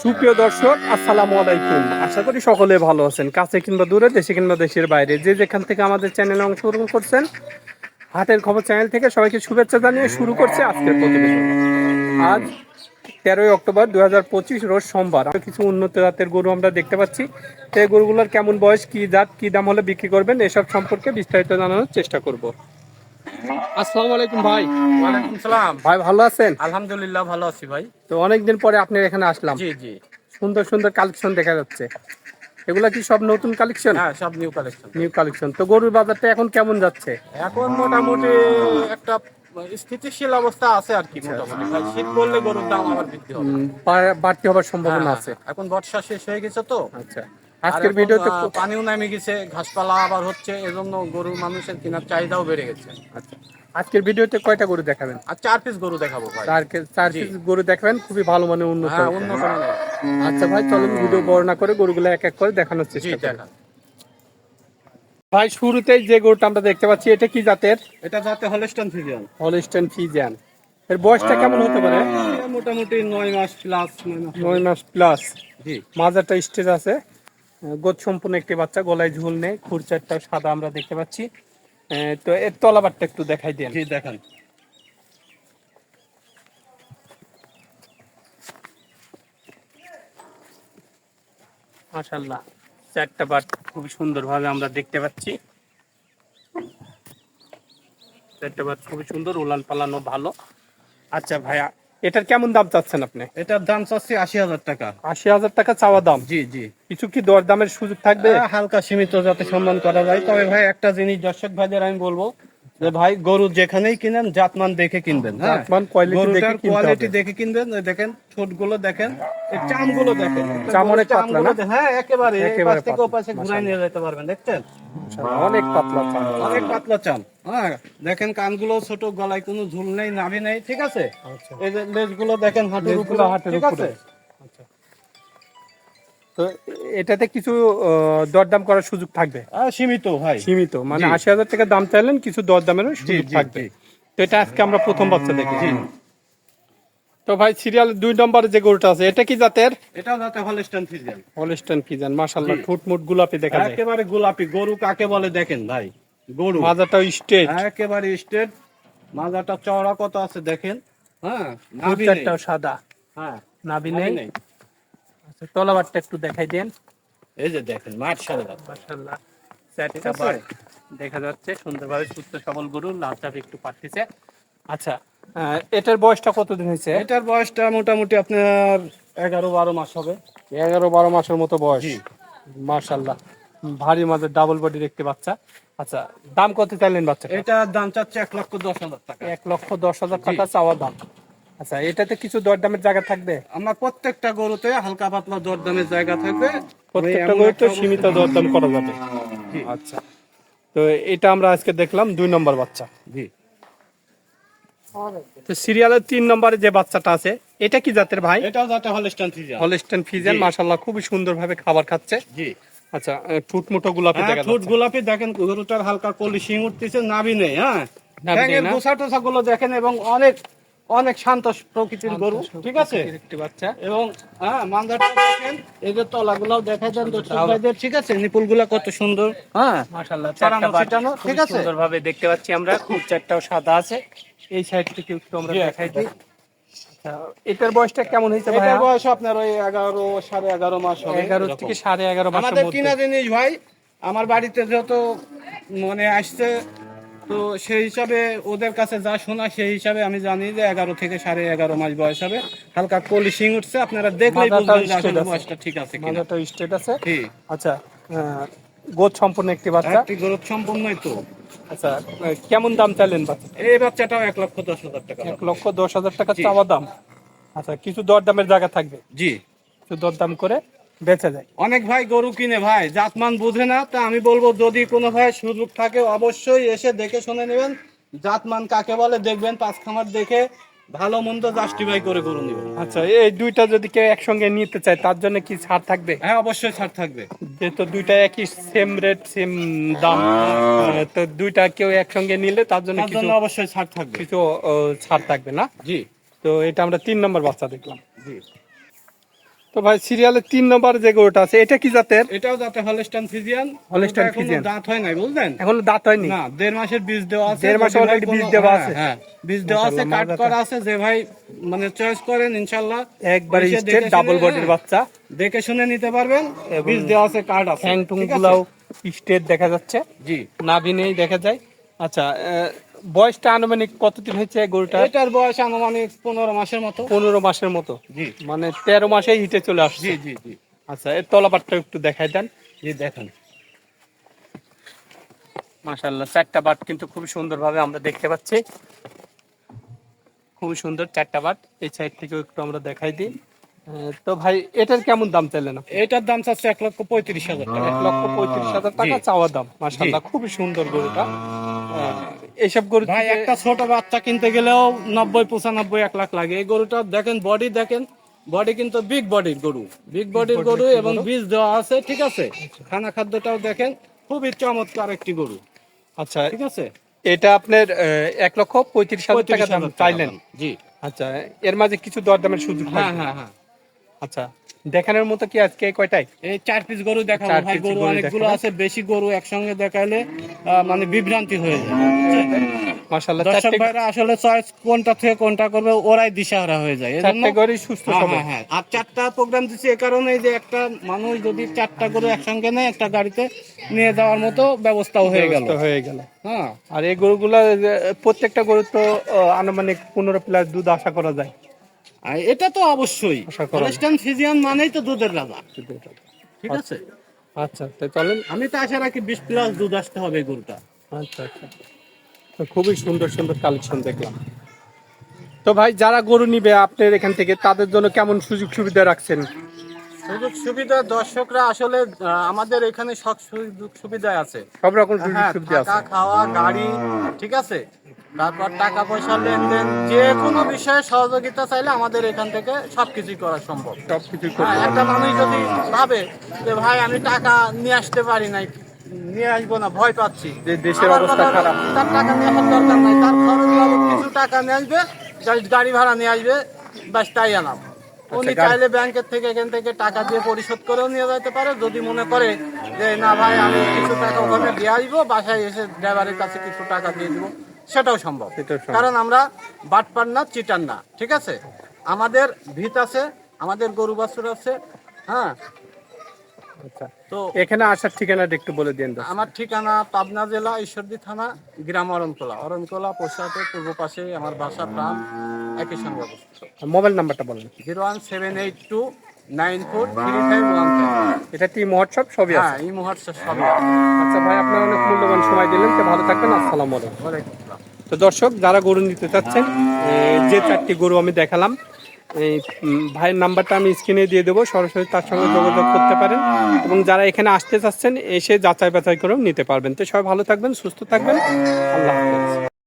সুপ্রিয় দর্শক, আসসালামু আলাইকুম। আশা করি সকলে ভালো আছেন। কাছে কিংবা দূরে, দেশে কিংবা দেশের বাইরে। যে যেখান থেকে আমাদের চ্যানেলে অংশগ্রহণ করছেন, হাটের খবর চ্যানেল থেকে সবাইকে শুভেচ্ছা জানিয়ে শুরু করছে আজকের প্রতিবেদন। আজ তেরোই অক্টোবর দু হাজার পঁচিশ রোজ সোমবার। আরও কিছু উন্নত জাতের গরু আমরা দেখতে পাচ্ছি। এই গরুগুলোর কেমন বয়স, কি জাত, কি দাম হলে বিক্রি করবেন, এসব সম্পর্কে বিস্তারিত জানানোর চেষ্টা করব। আসসালামু আলাইকুম ভাই। ওয়ালাইকুম সালাম। ভাই ভালো আছেন? আলহামদুলিল্লাহ ভালো আছি ভাই। তো অনেকদিন পরে আপনার এখানে আসলাম। জি জি। সুন্দর সুন্দর কালেকশন দেখা যাচ্ছে। এগুলা কি সব নতুন কালেকশন? হ্যাঁ সব নিউ কালেকশন নিউ কালেকশন তো গরুর বাজারটা এখন কেমন যাচ্ছে? এখন মোটামুটি একটা স্থিতিশীল অবস্থা আছে আর কি মোটামুটি। শীত পড়লে গরুর দাম আবার বৃদ্ধি হবে। বাড়তি হবার সম্ভাবনা হ্যাঁ, আছে। এখন বর্ষা শেষ হয়ে গেছে তো। আচ্ছা। আজকের ভিডিওতে পানিও নেমে গেছে ঘাসপালা আবার হচ্ছে এজন্য গরু মানুষের কেনার চাহিদাও বেড়ে গেছে। আচ্ছা। আজকের ভিডিওতে কয়টা গরু দেখাবেন? আর চার পিস গরু দেখাবো ভাই। চার চার পিস গরু দেখাবেন খুবই ভালো মানে উন্নত হ্যাঁ উন্নত আচ্ছা ভাই চলুন ভিডিও বর্ণনা করে গরুগুলো এক এক করে দেখানোর চেষ্টা করি। ভাই শুরুতেই যে গরুটা আমরা দেখতে পাচ্ছি এটা কি জাতের? এটা যাতে হলস্টন ফিজিয়ান হলিস্টেন ফিজিয়ান এর বয়সটা কেমন হতে পারে? মোটামুটি নয় মাস প্লাস নয় মাস প্লাস জি। মাজারটা স্টেজ আছে? গোদ সম্পূর্ণ একটি বাচ্চা গলায় ঝুল নেই খুরচারটা সাদা আমরা দেখতে পাচ্ছি। তো এর তলাবারটা একটু দেখাই দেন। জি দেখান। মাশাল্লাহ চারটা বার খুবই সুন্দরভাবে আমরা দেখতে পাচ্ছি। চারটা বার খুবই সুন্দর উলান পালানো ভালো। আচ্ছা ভাইয়া এটার কেমন দাম চাচ্ছেন আপনি? এটার দাম চাচ্ছি আশি হাজার টাকা। আশি হাজার টাকা চাওয়া দাম? জি জি। কিছু কি দর দামের সুযোগ থাকবে? হালকা সীমিত যাতে সম্মান করা যায়। তবে ভাই একটা জিনিস দর্শক ভাইদের আমি বলব যে ভাই গরু যেখানেই কিনেন জাতমান দেখে কিনবেন হ্যাঁ? জাতমান, quality দেখে কিনতে কোয়ালিটি দেখে কিনবেন দেখেন ছোটগুলো দেখেন চামগুলো দেখেন। চাম অনেক পাতলা না? হ্যাঁ একেবারে একেবারে থেকে ও পাতলা, পাশে ঘুরাই নিয়ে যেতে পারবেন দেখছেন? অনেক পাতলা চাল অনেক পাতলা চাম হ্যাঁ। দেখেন কানগুলো ছোট গলায় কোনো ঝুল নেই নাভি নেই ঠিক আছে? আচ্ছা। এই যে লেজগুলো দেখেন হাঁটুর উপরে ঠিক। আছে? আচ্ছা। তো এটাতে কিছু দরদাম করার সুযোগ থাকবে? সীমিত ভাই। সীমিত মানে আশি হাজার টাকা দাম চাইলেন কিছু দরদামেরও সুযোগ থাকবে। তো এটা আজকে আমরা প্রথম বাচ্চা দেখি। তো ভাই সিরিয়াল দুই নম্বরে যে গরুটা আছে এটা কি জাতের? এটাও যাতে হলস্টাইন ফিজিয়ান। হলিস্টান কি জান মাশাল্লাহ ঠুট মুট গোলাপি দেখা যায়। একেবারে গোলাপি গরু কাকে বলে দেখেন ভাই? গরু। মাজাটাও স্টেজ একেবারে স্টেট মাজাটা চওড়া কত আছে দেখেন? হ্যাঁ নাভি সাদা। হ্যাঁ নাভি নেই। আচ্ছা তলাবারটা একটু দেখাই দেন। এই যে দেখেন চারটা বার দেখা যাচ্ছে সুন্দরভাবে সুস্থ সবল গরু একটু পাঠিয়েছে। আচ্ছা এটার বয়সটা কতদিন হয়েছে? এটার বয়সটা মোটামুটি আপনার এগারো বারো মাস হবে। এগারো বারো মাসের মতো বয়স। জি। মার্শাল্লাহ ভারী মাঝে ডাবল বডি দেখতে বাচ্চা। আচ্ছা দাম কত চাইলেন বাচ্চা এটার দাম চাচ্ছে এক লক্ষ দশ হাজার টাকা। এক লক্ষ দশ হাজার টাকা চাওয়ার দাম। আচ্ছা এটাতে কিছু দরদামের জায়গা থাকবে? আমার প্রত্যেকটা গরুতে হালকা পাতলা দরদামের জায়গা থাকবে। প্রত্যেকটা এমন গরু তো একটা অবস্থা- সীমিত দরদাম করা যাবে। আচ্ছা। তো এটা আমরা আজকে দেখলাম দুই নম্বর বাচ্চা। জি। তো সিরিয়ালের তিন নম্বরে যে বাচ্চাটা আছে এটা কি জাতের ভাই? এটাও যাতে হলস্টাইন ফিজিয়ান হলিস্টেন ফিজেন জি। মাশাল্লাহ খুবই সুন্দরভাবে খাবার খাচ্ছে। জি। আচ্ছা ঠুটমুটো গোলাপি হ্যাঁ, দেখা ঠোঁট গোলাপি দেখেন গরুটার হালকা কলি শিং উঠতেছে নাভি নেই হ্যাঁ। নাভি নেই না? গুলো দেখেন এবং অনেক অনেক শান্ত প্রকৃতির গরু ঠিক আছে? একটি বাচ্চা। এবং হ্যাঁ মান্দাটা দেখেন এই যে তলাগুলাও দেখা যান ঠিক আছে? নিপুলগুলা কত সুন্দর হ্যাঁ? মাশাআল্লাহ ছিটানো, ঠিক আছে? সুন্দরভাবে দেখতে পাচ্ছি আমরা। খুব চারটাও সাদা আছে। এই সাইড থেকে একটু আমরা দেখাই দিই। আচ্ছা, এটার বয়সটা কেমন হয়েছে ভাই এটার বয়স আপনার ওই এগারো সাড়ে এগারো মাস হবে। এগারো এরকম। থেকে সাড়ে এগারো মাসের আমাদের কিনা জিনিস ভাই আমার বাড়িতে যত মনে আসছে তো সেই হিসাবে ওদের কাছে যা শোনা সেই হিসাবে আমি জানি যে এগারো থেকে সাড়ে এগারো মাস বয়স হবে। হালকা কলি শিং উঠছে আপনারা দেখলেই বুঝবেন যে আসলে বয়সটা ঠিক আছে কিনা। মাথাটা আছে। আচ্ছা গোদ সম্পূর্ণ একটি বাচ্চা। একটি গরু সম্পূর্ণই তো। আচ্ছা কেমন দাম চাইলেন বাচ্চা এই বাচ্চাটাও এক লক্ষ দশ হাজার টাকা এক লক্ষ দশ হাজার টাকা চাওয়া দাম। আচ্ছা কিছু দরদামের জায়গা থাকবে? জি। কিছু দরদাম করে বেচে যায় অনেক ভাই গরু কিনে ভাই জাতমান বুঝে না তা আমি বলব যদি কোনো ভাই সুযোগ থাকে অবশ্যই এসে দেখে শুনে নেবেন। জাতমান কাকে বলে দেখবেন পাঁচ খামার দেখে ভালো মন্দ জাস্টিফাই করে গরু নেবেন। আচ্ছা এই দুইটা যদি কেউ একসঙ্গে নিতে চায় তার জন্য কি ছাড় থাকবে? হ্যাঁ অবশ্যই ছাড় থাকবে। যেহেতু দুইটা একই সেম রেট সেম দাম তো দুইটা কেউ একসঙ্গে নিলে তার জন্য তার কিছু জন্য অবশ্যই ছাড় থাকবে। কিছু ছাড় থাকবে না? জি। তো এটা আমরা তিন নম্বর বাচ্চা দেখলাম। জি। তো ভাই সিরিয়ালের তিন নম্বর যে গরুটা আছে এটা কি জাতের? এটাও যাতে হলস্টান ফিজিয়ান এখনও Friesian। দাঁত হয় নাই বুঝলেন? এখনও দাঁত হয়নি? না দেড় মাসের বীজ দেওয়া আছে দেড় মাসে যদি ভাই already বীজ দেওয়া হ্যাঁ, আছে? হ্যাঁ বীজ দেওয়া আছে কাট করা আছে। যে ভাই মানে চয়েস করেন ইনশাল্লাহ একবারে স্টেট ডাবল বডির বাচ্চা। দেখে শুনে নিতে পারবেন বীজ দেওয়া আছে কার্ড আছে। টুং গুলাও স্টেট দেখা যাচ্ছে। জি। নাভি নেই দেখা যায়। আচ্ছা বয়সটা আনুমানিক কতদিন হয়েছে গরুটা এটার বয়স আনুমানিক পনেরো মাসের মতো। পনেরো মাসের মতো। জি। মানে তেরো মাসেই হিটে চলে আসছে। জি জি জি। আচ্ছা এর তলাপাটটা একটু দেখাই দেন। জি দেখেন। মাশাল্লাহ চারটা বাট কিন্তু খুব সুন্দরভাবে আমরা দেখতে পাচ্ছি। খুবই সুন্দর চারটা বাট এই সাইড থেকেও একটু আমরা দেখাই দিই। তো ভাই এটার কেমন দাম চাইলেন? এটার দাম চাচ্ছে এক লক্ষ পঁয়ত্রিশ হাজার টাকা। এক লক্ষ পঁয়ত্রিশ হাজার টাকা চাওয়া দাম মাশাল্লাহ খুবই সুন্দর গরুটা। আহ, এইসব গরু ভাই একটা ছোট বাচ্চা কিনতে গেলেও নব্বই পঁচানব্বই এক লাখ লাগে। এই গরুটা দেখেন বডি দেখেন। বডি কিন্তু বিগ বডির গরু। বিগ বডির গরু এবং বীজ দেওয়া আছে ঠিক আছে? খানা খাদ্যটাও দেখেন খুবই চমৎকার একটি গরু। আচ্ছা ঠিক আছে? এটা আপনার এক লক্ষ পঁয়ত্রিশ হাজার টাকা দাম চাইলেন? জি। আচ্ছা এর মাঝে কিছু দরদামের সুযোগ হ্যাঁ হ্যাঁ হ্যাঁ। আচ্ছা দেখানোর মতো কি আজকে এই চার পিস গরু দেখাবো। ভাই গরু গরু অনেকগুলো আছে বেশি গরু একসঙ্গে দেখাইলে আহ, মানে বিভ্রান্তি হয়ে যায়। মাশাল্লাহ দর্শক ভাইরা আসলে চয়েস কোনটা থেকে কোনটা করবে ওরাই দিশাহারা হয়ে যায়। এজন্য গরুই সুস্থ হ্যাঁ, সবল। হ্যাঁ, হ্যাঁ। আর চারটা প্রোগ্রাম দিচ্ছি এ কারণে যে একটা মানুষ যদি চারটা গরু একসঙ্গে নেয় একটা গাড়িতে নিয়ে যাওয়ার মতো ব্যবস্থাও হয়ে গেল। হয়ে গেল। হ্যাঁ। আর এই গরুগুলো প্রত্যেকটা গরু তো আনুমানিক পনেরো প্লাস দুধ আশা করা যায়। আর এটা তো অবশ্যই। হলস্টাইন ফিজিয়ান মানেই তো দুধের রাজা ঠিক আছে? আচ্ছা। তাই চলেন। আমি তো আশা রাখি বিশ প্লাস দুধ আসতে হবে গরুটা। আচ্ছা আচ্ছা। খুবই সুন্দর সুন্দর কালেকশন দেখলাম। তো ভাই যারা গরু নিবে আপনার এখান থেকে তাদের জন্য কেমন সুযোগ সুবিধা রাখছেন? সুযোগ সুবিধা দর্শকরা আসলে আমাদের এখানে সব সুযোগ সুবিধা আছে। সব রকম সুযোগ হ্যাঁ সুবিধা আছে। খাওয়া গাড়ি ঠিক আছে? তারপর টাকা পয়সা লেনদেন যে কোনো বিষয়ে সহযোগিতা চাইলে আমাদের এখান থেকে সবকিছুই করা সম্ভব। সব কিছু হ্যাঁ, একটা মানুষ যদি ভাবে যে ভাই আমি টাকা নিয়ে আসতে পারি নাই নিয়ে আসব না ভয় পাচ্ছি। যে দেশের অবস্থা খারাপ। তার টাকা নিয়ে আসার দরকার নাই তার খরচ কিছু টাকা নিয়ে আসবে গাড়ি ভাড়া নিয়ে আসবে বাস তাই আনাম উনি গাড়ি- চাইলে ব্যাংকের থেকে এখান থেকে টাকা দিয়ে পরিশোধ করেও নিয়ে যেতে পারে। যদি মনে করে যে না ভাই আমি কিছু টাকা ওখানে দিয়ে আসব বাসায় এসে ড্রাইভারের কাছে কিছু টাকা দিয়ে দিব সেটাও সম্ভব। কারণ আমরা বাটপার না চিটার না ঠিক আছে? আমাদের ভিত আছে আমাদের গরু বাছুর আছে হ্যাঁ? আচ্ছা তো এখানে আসার ঠিকানাটা একটু বলে দিন আমার ঠিকানা পাবনা জেলা ঈশ্বরদী থানা গ্রাম পোশাকের পূর্ব পাশে আমার বাসা প্রাণ একই সঙ্গে অবস্থিত। মোবাইল নাম্বারটা বলেন। Zero one seven eight two nine four three five one এটা টি মহোৎসব? সবই আছে। হ্যাঁ এই সবই আচ্ছা ভাই আপনারা অনেক মূল্যবান সময় দিলেন। তো ভালো থাকবেন। আসসালামু আলাইকুম। আসসালাম। তো দর্শক যারা গরু নিতে চাচ্ছেন যে চারটি গরু আমি দেখালাম এই ভাইয়ের নাম্বারটা আমি স্ক্রিনে দিয়ে দেবো, সরাসরি তার সঙ্গে যোগাযোগ করতে পারেন। এবং যারা এখানে আসতে চাচ্ছেন, এসে যাচাই বাছাই করেও নিতে পারবেন। তো সবাই ভালো থাকবেন, সুস্থ থাকবেন। আল্লাহ হাফেজ।